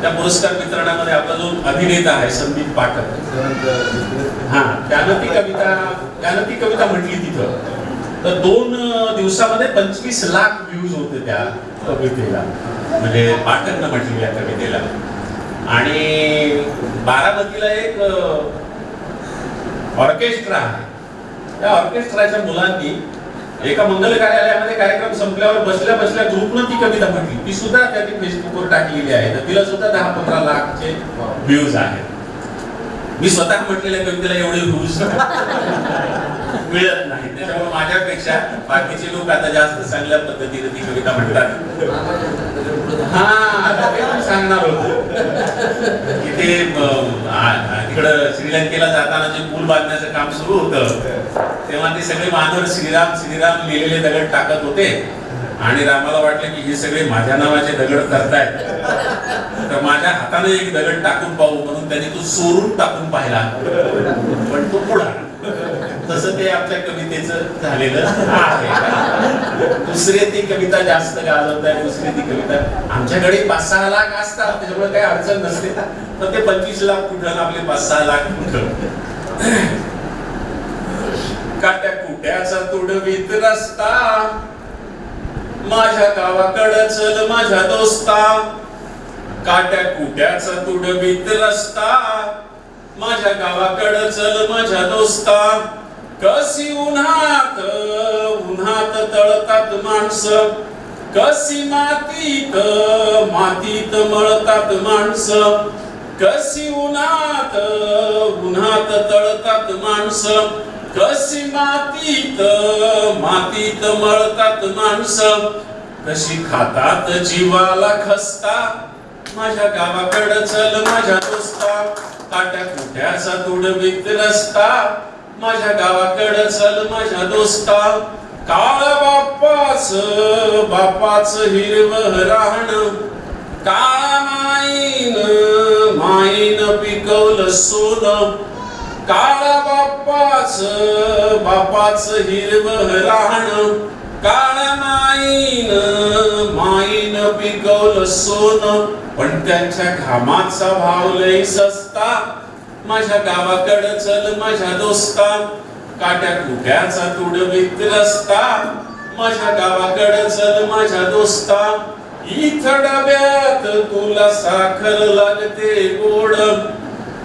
त्या पुरस्कार वितरणामध्ये आपला जो अभिनेता आहे संदीप पाठक. हा त्यानं ती कविता त्यानं ती कविता म्हटली तिथं. तर दोन दिवसामध्ये पंचवीस लाख व्ह्यूज होते त्या कवितेला. म्हणजे पाठकनं म्हटलेल्या कवितेला. आणि बारामतीला एक ऑर्केस्ट्रा आहे. त्या ऑर्केस्ट्राच्या मुलांनी एका मंगल कार्यालयामध्ये कार्यक्रम संपल्यावर बसल्या बसल्या ग्रुपनं ती कविता म्हटली ती सुद्धा त्यांनी फेसबुकवर टाकलेली आहे. तर तिला सुद्धा दहा पंधरा लाखचे व्ह्यूज आहेत. मी स्वतः म्हटलेल्या कवितेला एवढे व्ह्यूज मिळत नाही. त्याच्यामुळे माझ्यापेक्षा बाकीचे लोक आता जास्त चांगल्या पद्धतीने ती कविता म्हणतात. हा आता ते सांगणार होतो. इथे तिकडं श्रीलंकेला जाताना जे पूल बांधण्याचं काम सुरू होतं तेव्हा ते सगळे मानव श्रीराम श्रीराम लिहिलेले दगड टाकत होते. आणि रामाला वाटलं की हे सगळे माझ्या नावाचे दगड करतायत. तर माझ्या हाताने एक दगड टाकून पाहू म्हणून त्यांनी तो चोरून टाकून पाहिला. पण तो पुढा तसं ते आपल्या कवितेच झालेलं आहे. दुसरे ती कविता जास्त गाजवत आहे दुसरी ती कविता. आमच्याकडे पाच सहा लाख असतात त्याच्यामुळे काही अडचण नसते. तर ते पंचवीस लाख कुठं आपले पाच सहा लाख कुठं? उडवीत रस्ता. माझ्या गावाकडं चल माझ्या दोस्ता. काट्या कुट्याचा तुडवीत रस्ता. माझ्या गावाकडं चल माझ्या दोस्ता. कशी उन्हात उन्हात तळतात माणसं. कशी मातीत मातीत मळतात माणसं. कशी उन्हात उन्हात तळतात माणसं. कशी मातीत मातीत मळतात माणसं कशी खातात जीवाला खसता. माझ्या गावाकडं चल माझ्या दोस्ता काट्या कुठ्याचा तुडवीत रस्ता. माझ्या गावाकडं चल माझ्या दोस्ता. काळ बाप्पाच बापाच हिरव राहण. काळ माईन माईन पिकवलं सोनं. काळा बाप्पाच बापाच हिरव राहण. काळा माईन माईन पिकवलं सोनं. पण त्यांच्या घामाचा भाव लई सस्ता. माझ्या गावाकडं चल माझ्या दोस्ता काट्या कुट्याचा तुडवीत रस्ता. माझ्या गावाकडं चल माझ्या दोस्ता इथं डब्यात तुला साखर लागते गोड.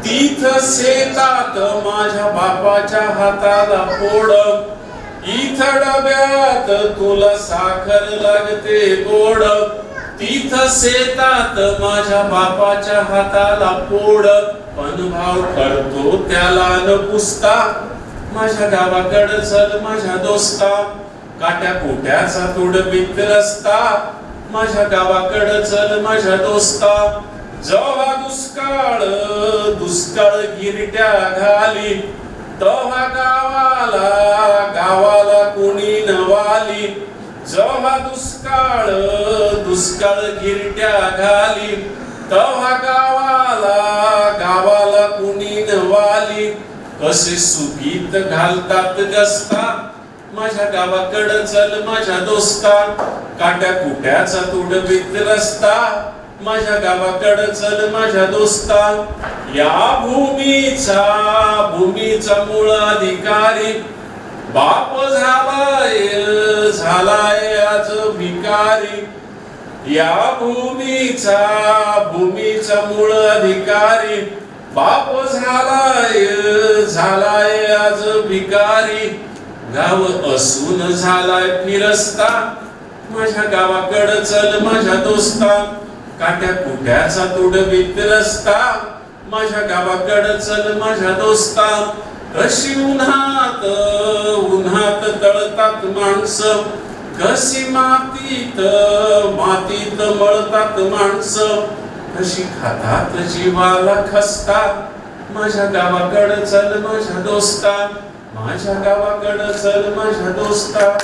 तीथ शेतात माझ्या बापाच्या हाताला पोड. इथ डब्यात तुला साखर लागते गोड. तीथ शेतात माझ्या बापाच्या हाताला पोड. पण भाव करतो त्याला न पुसता. माझ्या गावाकडं चल माझ्या दोस्ता. काट्या कोट्याचा तुडवीत रस्ता. माझ्या गावाकडं चल माझ्या दोस्ता. जेव्हा दुष्काळ दुष्काळ गिरट्या घाली. तव्हा गावाला गावाला कोणी नवाली. जेव्हा दुष्काळ दुष्काळ गिरट्या घाली. तव्हा गावाला गावाला कोणी नवाली. कसे सुगीत घालतात गस्ता माझ्या गावाकडं चल माझ्या दोस्ता. काट्या कुट्याचा तुडवीत रस्ता. माझ्या गावाकडं चल माझ्या दोस्ता या भूमीचा भूमीचा मूळ अधिकारी. बाप झालाय झालाय आज भिकारी. या भूमीचा भूमीचा मूळ अधिकारी. बाप झालाय झालाय आज भिकारी. गाव असून झालाय फिरस्ता. माझ्या गावाकडं चल माझ्या दोस्ता काट्या कुट्याचा तुडवीत रस्ता माझ्या गावाकडे चल माझ्या दोस्ता. कशी उन्हात उन्हात तळतात माणसं? कशी मातीत मातीत मळतात माणसं? कशी खातात जीवाला खसतात? माझ्या गावाकडे चल माझ्या दोस्ता. माझ्या गावाकडे चल माझ्या दोस्ता.